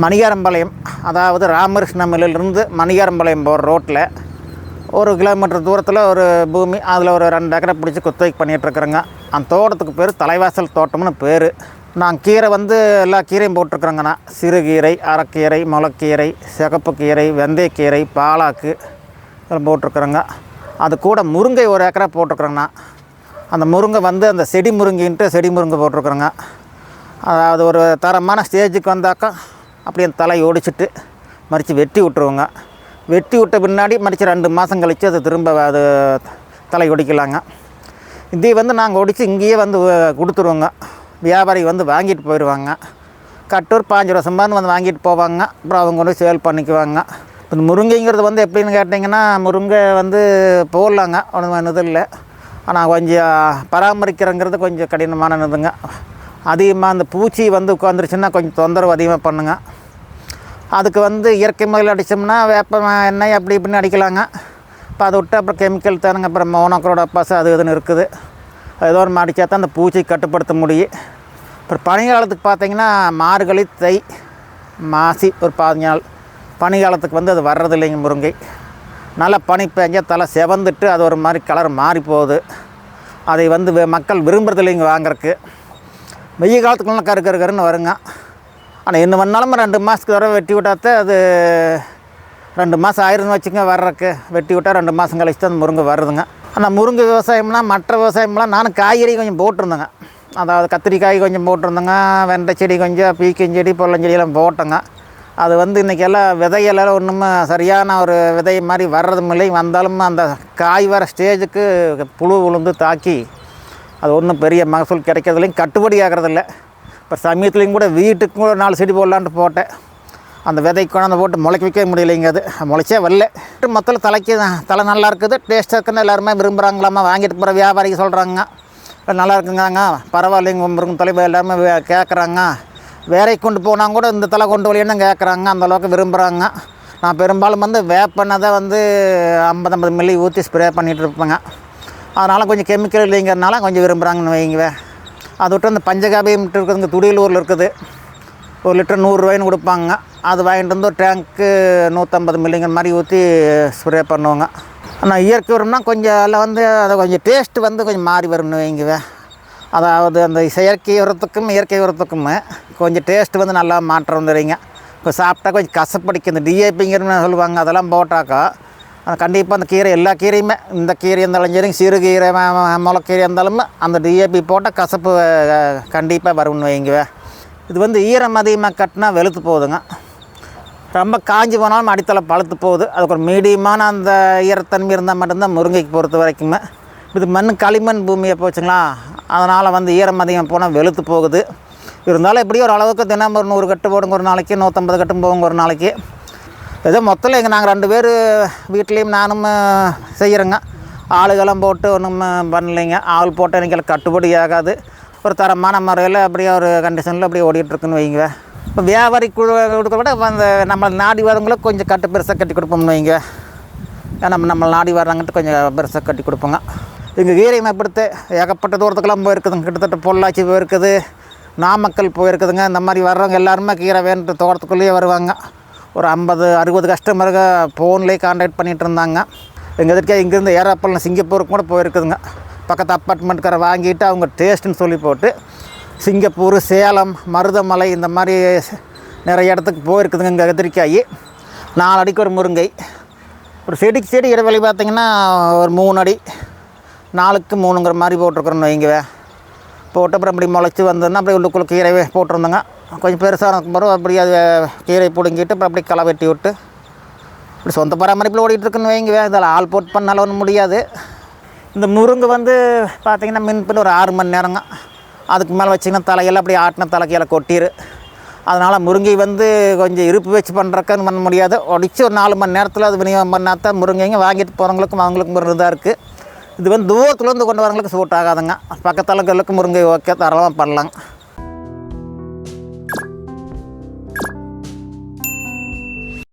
மணிகாரம்பாளையம் அதாவது ராமகிருஷ்ணமிலிருந்து மணிகாரம்பாளையம் போகிற ரோட்டில் ஒரு கிலோமீட்டர் தூரத்தில் ஒரு பூமி அதில் ஒரு ரெண்டு ஏக்கரை பிடிச்சி குத்தகைக்கு பண்ணிகிட்ருக்குறேங்க அந்த தோட்டத்துக்கு பேர் தலைவாசல் தோட்டம்னு பேர். நான் கீரை வந்து எல்லா கீரையும் போட்டிருக்குறேங்கண்ணா. சிறுகீரை அரைக்கீரை முளக்கீரை சிகப்பு கீரை வெந்தயக்கீரை பாலாக்கு இதெல்லாம் போட்டிருக்குறேங்க. அது கூட முருங்கை ஒரு ஏக்கரா போட்டிருக்குறேங்கண்ணா. அந்த முருங்கை வந்து அந்த செடி முருங்கின்ட்டு செடி முருங்கை போட்டிருக்குறேங்க. அதாவது ஒரு தரமான ஸ்டேஜுக்கு வந்தாக்கா அப்படியே அந்த தலையை ஒடிச்சிட்டு மறித்து வெட்டி விட்ருவோங்க வெட்டி விட்ட பின்னாடி மறித்து ரெண்டு மாதம் கழித்து அதை திரும்ப அது தலை ஒடிக்கலாங்க. இதே வந்து நாங்கள் ஒடிச்சு இங்கேயே வந்து கொடுத்துருவோங்க. வியாபாரி வந்து வாங்கிட்டு போயிடுவாங்க கட்டூர் பாஞ்சு ரூபா சம்பான்னு வந்து வாங்கிட்டு போவாங்க. அப்புறம் அவங்க கொண்டு சேல் பண்ணிக்குவாங்க. இந்த முருங்கைங்கிறது வந்து எப்படின்னு கேட்டிங்கன்னா முருங்கை வந்து போடலாங்க. ஒன்றும் இது இல்லை. ஆனால் கொஞ்சம் பராமரிக்கிறங்கிறது கொஞ்சம் கடினமானதுங்க. அதிகமாக அந்த பூச்சி வந்து உட்காந்துருச்சுன்னா கொஞ்சம் தொந்தரவு அதிகமாக பண்ணுங்க. அதுக்கு வந்து இயற்கை முறையில் அடித்தோம்னா வேப்ப எண்ணெய் அப்படி இப்படின்னு அடிக்கலாங்க. இப்போ அதை விட்டு அப்புறம் கெமிக்கல் தானுங்க. அப்புறம் மோனோக்ரோட பசு அது இதுன்னு இருக்குது. ஏதோ ஒரு அடித்தா தான் அந்த பூச்சியை கட்டுப்படுத்த முடியும். அப்புறம் பனிகாலத்துக்கு பார்த்தீங்கன்னா மார்கழி தை மாசி ஒரு பதினஞ்சு நாள் பனிக்காலத்துக்கு வந்து அது வர்றது இல்லைங்க முருங்கை. நல்லா பனி பெஞ்சால் தலை செவந்துட்டு அது ஒரு மாதிரி கலர் மாறி போகுது அதை வந்து மக்கள் விரும்புறது இல்லைங்க வாங்குறதுக்கு. வெய்ய காலத்துக்குலாம் கரு கரு கருன்னு வருங்க. ஆனால் என்ன பண்ணாலும் ரெண்டு மாதத்துக்கு தடவை வெட்டி விட்டாத்தே அது ரெண்டு மாதம் ஆயிருன்னு வச்சுங்க வர்றதுக்கு. வெட்டி விட்டால் ரெண்டு மாதம் கழிச்சு தான் அந்த முருங்கை வருதுங்க. ஆனால் முருங்கை விவசாயம்னா மற்ற விவசாயம்லாம் நானும் காய்கறி கொஞ்சம் போட்டிருந்தேங்க. அதாவது கத்திரிக்காய் கொஞ்சம் போட்டிருந்தேங்க வெண்டை செடி கொஞ்சம் பீக்கஞ்செடி பொல்லஞ்செடியெல்லாம் போட்டேங்க. அது வந்து இன்றைக்கி எல்லாம் விதையெல்லாம் ஒன்றுமே சரியான ஒரு விதை மாதிரி வர்றதும் இல்லை. வந்தாலும் அந்த காய் வர ஸ்டேஜுக்கு புழு உளுந்து தாக்கி அது ஒன்றும் பெரிய மகசூல் கிடைக்கிறதுலையும் கட்டுப்படி ஆகிறதில்ல. இப்போ சமயத்துலேயும் கூட வீட்டுக்கு கூட நாலு செடி போடலான்ட்டு போட்டேன். அந்த விதைக்கு கொண்டாந்து போட்டு முளைக்க வைக்க முடியலைங்க அது. முளைச்சே வரல. மொத்தத்தில் தலைக்கு தலை நல்லா இருக்குது. டேஸ்ட்டாக இருக்குன்னு எல்லாருமே விரும்புகிறாங்களாம்மா வாங்கிட்டு போகிற வியாபாரிக்கு சொல்கிறாங்க நல்லா இருக்குங்காங்க பரவாயில்லைங்க முருங்கன் எல்லாருமே கேட்குறாங்க வேறை கொண்டு போனால் கூட இந்த தலை கொண்டு வரலன்னு கேட்குறாங்க அந்த அளவுக்கு விரும்புகிறாங்க நான் பெரும்பாலும் வந்து வேப்பண்ணதை தான் வந்து ஐம்பது ஐம்பது மில்லி ஊற்றி ஸ்ப்ரே பண்ணிகிட்டு இருப்பேங்க. அதனால் கொஞ்சம் கெமிக்கல் இல்லைங்கிறனால கொஞ்சம் விரும்புகிறாங்கன்னு வைங்க அதை விட்டு அந்த பஞ்சகாபியம் இருக்குதுங்க துடியலூரில் இருக்குது. ஒரு லிட்டர் நூறுரூவாயின்னு கொடுப்பாங்க. அது வாங்கிட்டு வந்து ஒரு டேங்க்கு நூற்றம்பது மில்லிங்கிற மாதிரி ஊற்றி ஸ்ப்ரே பண்ணுவாங்க. ஆனால் இயற்கை உரம்னா கொஞ்சம் அதில் வந்து அதை கொஞ்சம் டேஸ்ட்டு வந்து கொஞ்சம் மாறி வரும்னு வைங்க அதாவது அந்த செயற்கை உரத்துக்கும் இயற்கை உரத்துக்கும் கொஞ்சம் டேஸ்ட் வந்து நல்லா மாற்றம் வந்துடுறீங்க இப்போ சாப்பிட்டா கொஞ்சம் கசப்படிக்கும். இந்த டிஏபிங்கிறன்னு சொல்லுவாங்க. அதெல்லாம் போட்டாக்கா கண்டிப்பாக அந்த கீரை எல்லா கீரையுமே இந்த கீரை இருந்தாலும் சரி சிறுகீரை ம- ம- முளைக்கீரை இருந்தாலும் அந்த டிஏபி போட்டால் கசப்பு கண்டிப்பாக வரும்னு வைங்க இது வந்து ஈரம் அதிகமாக கட்டினா வெளுத்து போகுதுங்க. ரொம்ப காஞ்சி போனாலும் அடித்தளம் பழுத்து போகுது. அதுக்கு ஒரு மீடியமான அந்த ஈரத்தன்மை இருந்தால் மட்டும்தான் முருங்கைக்கு பொறுத்த வரைக்குமே. இது மண் களிமண் பூமியை போச்சுங்களா? அதனால் வந்து ஈரம் அதிகம் போனால் வெளுத்து போகுது. இருந்தாலும் எப்படியும் ஒரு அளவுக்கு தினம் ஒரு நூறு கட்டு போடுங்க ஒரு நாளைக்கு நூற்றம்பது கட்டும் போகுங்க ஒரு நாளைக்கு. ஏதோ மொத்தத்தில் எங்கள் நாங்கள் ரெண்டு பேர் வீட்லேயும் நானும் செய்கிறேங்க ஆளுகெல்லாம் போட்டு ஒன்றும் பண்ணலைங்க. ஆள் போட்டு எனக்கு கட்டுப்படி ஆகாது. ஒரு தரமான முறையில் அப்படியே ஒரு கண்டிஷனில் அப்படியே ஓடிட்டுருக்குன்னு வைங்க. இப்போ வியாபாரி குழு கொடுக்க விட அந்த நம்ம நாடி வரவங்களுக்கு கொஞ்சம் கட்டு பெருசாக கட்டி கொடுப்போம்னு வைங்க. ஏன்னா நம்ம நம்ம நாடி வர்றாங்கன்ட்டு கொஞ்சம் பெருசாக கட்டி கொடுப்போங்க. எங்கள் கீரை மேப்படுத்து ஏகப்பட்ட தூரத்துக்கெல்லாம் போயிருக்குதுங்க. கிட்டத்தட்ட பொள்ளாச்சி போயிருக்குது. நாமக்கல் போயிருக்குதுங்க. இந்த மாதிரி வர்றவங்க எல்லாருமே கீரை வேணுன்ற தோட்டத்துக்குள்ளேயே வருவாங்க. ஒரு ஐம்பது அறுபது கஸ்டமருக்கு ஃபோன்லேயே கான்டாக்ட் பண்ணிகிட்டு இருந்தாங்க. எங்கள் எதிர்க்கே இங்கேருந்து ஏராப்பள்ளம் சிங்கப்பூருக்கு கூட போயிருக்குதுங்க. பக்கத்து அப்பார்ட்மெண்ட்கார வாங்கிட்டு அவங்க டேஸ்ட்டுன்னு சொல்லி போட்டு சிங்கப்பூர் சேலம் மருதமலை இந்த மாதிரி நிறைய இடத்துக்கு போயிருக்குதுங்க இங்கே கத்திரிக்காய் நாலு அடிக்கு ஒரு முருங்கை. ஒரு செடிக்கு செடி இடைவெளி பார்த்தீங்கன்னா ஒரு மூணு அடி நாலுக்கு மூணுங்கிற மாதிரி போட்டிருக்குறோம் வைங்க போட்டு அப்புறம் அப்படி முளைச்சி வந்ததுன்னா அப்படியே உள்ளுக்குள்ள கீரை போட்டிருந்தோங்க. கொஞ்சம் பெருசாக பிறகு அப்படி அது கீரை பிடுங்கிட்டு அப்புறம் அப்படியே களை வெட்டி விட்டு இப்படி சொந்த பராமரிப்பில் ஓடிட்டுருக்குன்னு வைங்க. இதில் ஆள் போட்டு பண்ணாலும் ஒன்றும் முடியாது. இந்த முருங்கை வந்து பார்த்திங்கன்னா மின்பில் ஒரு ஆறு மணி நேரங்க. அதுக்கு மேலே வச்சிங்கன்னா தலையெல்லாம் அப்படி ஆட்டின தலைக்கையில் கொட்டிரு. அதனால் முருங்கை வந்து கொஞ்சம் இருப்பு வச்சு பண்ணுறக்குன்னு பண்ண முடியாது. ஒடிச்சு ஒரு நாலு மணி நேரத்தில் அது விநியோகம் பண்ணால் தான் முருங்கைங்க வாங்கிட்டு போகிறவங்களுக்கும் அவங்களுக்கும் ஒரு இதாக இருக்குது இது வந்து தூரத்துலேருந்து கொண்டு வரவங்களுக்கு சூட் ஆகாதுங்க. பக்கத்தலங்களுக்கு முருங்கை ஓகே தரலாம் பண்ணலாங்க